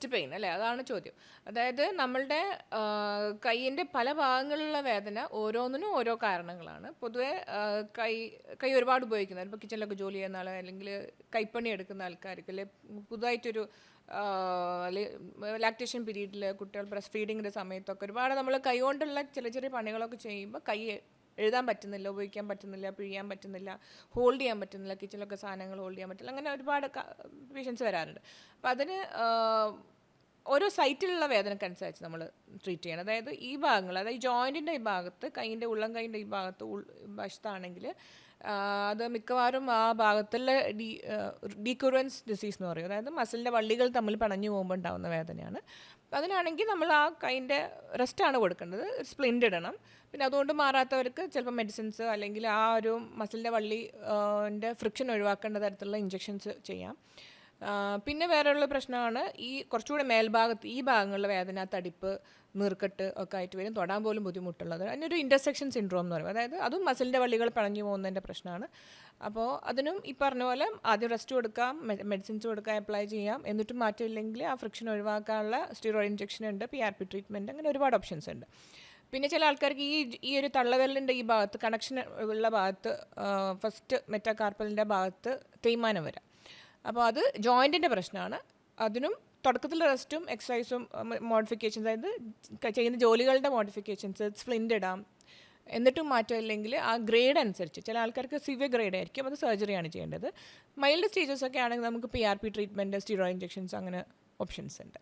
Wrist pain അല്ലേ? അതാണ് ചോദ്യം. അതായത് നമ്മളുടെ കൈയിന്റെ പല ഭാഗങ്ങളിലുള്ള വേദന ഓരോന്നിനും ഓരോ കാരണങ്ങളാണ്. പൊതുവെ കൈ കൈ ഒരുപാട് ഉപയോഗിക്കുന്നത്. ഇപ്പോൾ കിച്ചണിലൊക്കെ ജോലി ചെയ്യുന്ന ആൾ അല്ലെങ്കിൽ കൈപ്പണി എടുക്കുന്ന ആൾക്കാർക്ക് അല്ലെ? പുതുതായിട്ടൊരു ലാക്ടേഷൻ പീരീഡിൽ കുട്ടികൾ ബ്രസ്റ്റ് ഫീഡിങ്ങിന്റെ സമയത്തൊക്കെ ഒരുപാട് നമ്മൾ കൈകൊണ്ടുള്ള ചെറിയ ചെറിയ പണികളൊക്കെ ചെയ്യുമ്പോൾ കൈ എഴുതാൻ പറ്റുന്നില്ല ഉപയോഗിക്കാൻ പറ്റുന്നില്ല പിഴിയാൻ പറ്റുന്നില്ല ഹോൾഡ് ചെയ്യാൻ പറ്റുന്നില്ല കിച്ചണിലൊക്കെ സാധനങ്ങൾ ഹോൾഡ് ചെയ്യാൻ പറ്റില്ല. അങ്ങനെ ഒരുപാട് പേഷ്യൻസ് വരാറുണ്ട്. അപ്പം അതിന് ഓരോ സൈറ്റിലുള്ള വേദനക്കനുസരിച്ച് നമ്മൾ ട്രീറ്റ് ചെയ്യണം. അതായത് ഈ ഭാഗങ്ങൾ അതായത് ജോയിന്റിന്റെ ഈ ഭാഗത്ത് കൈയിന്റെ ഉള്ളം കൈയിന്റെ ഈ ഭാഗത്ത് വശത്താണെങ്കിൽ അത് മിക്കവാറും ആ ഭാഗത്തുള്ള ഡീ ഡീക്യുറൻസ് ഡിസീസ് എന്ന് പറയും. അതായത് മസിലിന്റെ വള്ളികൾ തമ്മിൽ പണഞ്ഞു പോകുമ്പോൾ ഉണ്ടാകുന്ന വേദനയാണ്. അതിനാണെങ്കിൽ നമ്മൾ ആ കൈന്റെ റെസ്റ്റാണ് കൊടുക്കേണ്ടത്. സ്പ്ലിന്റ് ഇടണം. പിന്നെ അതുകൊണ്ട് മാറാത്തവർക്ക് ചിലപ്പോൾ മെഡിസിൻസ് അല്ലെങ്കിൽ ആ ഒരു മസിലിന്റെ വള്ളിന്റെ ഫ്രിക്ഷൻ ഒഴിവാക്കേണ്ട തരത്തിലുള്ള ഇഞ്ചെക്ഷൻസ് ചെയ്യാം. പിന്നെ വേറെയുള്ള പ്രശ്നമാണ് ഈ കുറച്ചുകൂടി മേൽഭാഗത്ത് ഈ ഭാഗങ്ങളിലെ വേദന തടിപ്പ് നീർക്കെട്ട് ഒക്കെ ആയിട്ട് വരും. തൊടാൻ പോലും ബുദ്ധിമുട്ടുള്ളത്. അതിനൊരു ഇന്റർസെക്ഷൻ സിൻഡ്രോം എന്ന് പറയും. അതായത് അതും മസിലിന്റെ വള്ളികൾ പിളഞ്ഞു പോകുന്നതിന്റെ പ്രശ്നമാണ്. അപ്പോൾ അതിനും ഈ പറഞ്ഞ പോലെ ആദ്യം റെസ്റ്റ് കൊടുക്കാം മെഡിസിൻസ് കൊടുക്കാം അപ്ലൈ ചെയ്യാം. എന്നിട്ടും മാറ്റമില്ലെങ്കിൽ ആ ഫ്രിക്ഷൻ ഒഴിവാക്കാനുള്ള സ്റ്റിറോയിഡ് ഇഞ്ചെക്ഷൻ ഉണ്ട് പി ആർ പി ട്രീറ്റ്മെന്റ് അങ്ങനെ ഒരുപാട് ഓപ്ഷൻസ് ഉണ്ട്. പിന്നെ ചില ആൾക്കാർക്ക് ഈ ഈ ഒരു തള്ളവിരലിന്റെ ഈ ഭാഗത്ത് കണക്ഷൻ ഉള്ള ഭാഗത്ത് ഫസ്റ്റ് മെറ്റാകാർപ്പലിന്റെ ഭാഗത്ത് തേയ്മാനം വരാം. അപ്പോൾ അത് ജോയിന്റിന്റെ പ്രശ്നമാണ്. അതിനും തുടക്കത്തിൽ റെസ്റ്റും എക്സസൈസും മോഡിഫിക്കേഷൻസ് അതായത് ചെയ്യുന്ന ജോലികളുടെ മോഡിഫിക്കേഷൻസ് സ്പ്ലിന്റ് ഇടാം. എന്നിട്ടും മാറ്റമില്ലെങ്കിൽ ആ ഗ്രേഡ് അനുസരിച്ച് ചില ആൾക്കാർക്ക് സിവിയർ ഗ്രേഡ് ആയിരിക്കും അത് സർജറിയാണ് ചെയ്യേണ്ടത്. മൈൽഡ് സ്റ്റേജസ് ഒക്കെ ആണെങ്കിൽ നമുക്ക് P R P treatment steroid injections അങ്ങനെ ഓപ്ഷൻസ് ഉണ്ട്.